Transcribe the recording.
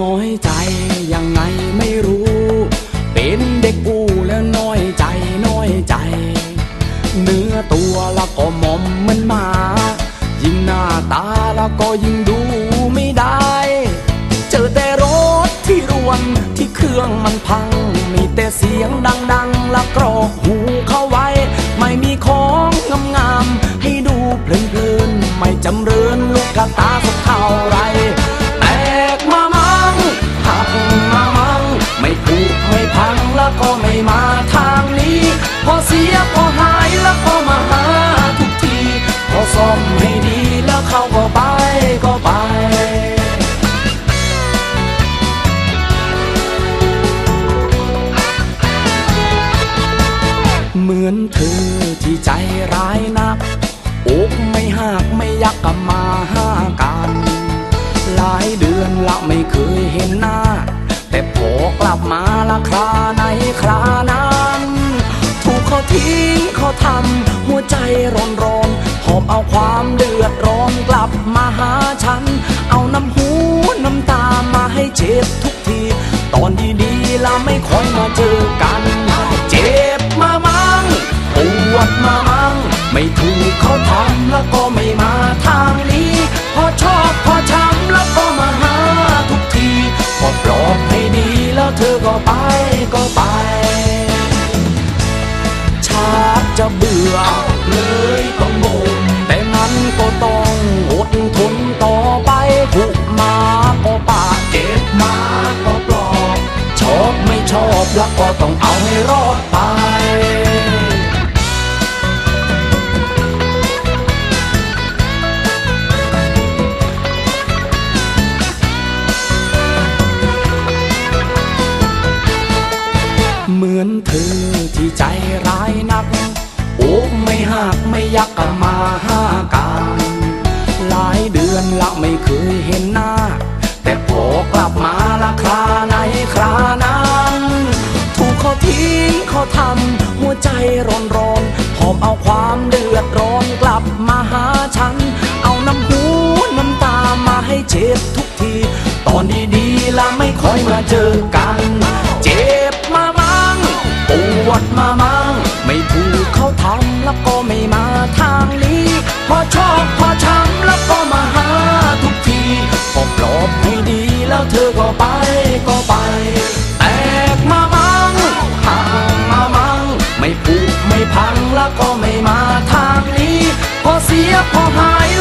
น้อยใจยังไงไม่รู้ เป็นเด็กอูแล้วน้อยใจน้อยใจ เนื้อตัวแล้วก็มอมมันมา ยิ่งหน้าตาแล้วก็ยิ่งดูไม่ได้ เจอแต่รถที่รวนที่เครื่องมันพัง มีแต่เสียงดังๆแล้วกรอกหูเข้าไว้ ไม่มีของงามๆให้ดูเพลินๆไม่จำเริญลูกกระตา เหมือนเธอที่ใจร้ายนักอกไม่หักไม่ยักกับมาห้ากัน หลายเดือนละไม่เคยเห็นหน้า แต่พอกลับมาละคราในครานั้น ถูกเขาทิ้งเขาทำหัวใจร้อนร้อนหอบเอาความเดือดร้อนกลับมาหาฉัน เอาน้ำหูน้ำตามาให้เจ็บทุกที ตอนดีๆละไม่ค่อยมาเจอกัน ทำแล้วก็ไม่มาทางนี้ พอชอบพอช้ำแล้วก็มาหาทุกที พอปลอบให้ดีแล้วเธอก็ไปก็ไป ชาติจะเบื่อเลยต้องงงแต่นั้นก็ต้องอดทนต่อไปถูกมาก็ปากเก็บมาก็ปลอบ ชอบไม่ชอบแล้วก็ต้องเอาให้รอดไปายนัก โอ้ไม่หักไม่ยักกมาห้ากันหลายเดือนละไม่เคยเห็นหน้า แต่พอกลับมาละคราในครานั้น ถูกเขาทิ้งเขาทำหัวใจร้อนร้อนหอบเอาความเดือดร้อนกลับมาหาฉัน เอาน้ำหูน้ำตามาให้เจ็บทุกที ตอนดีๆละไม่ค่อยมาเจอกัน พอชอบพอช้ำแล้วก็มาหาทุกทีพอปลอบให้ดีแล้วเธอก็ไปก็ไป แตกมามังห่างมามัง ไม่ผูกไม่พังแล้วก็ไม่มาทางนี้ พอเสียพอหาย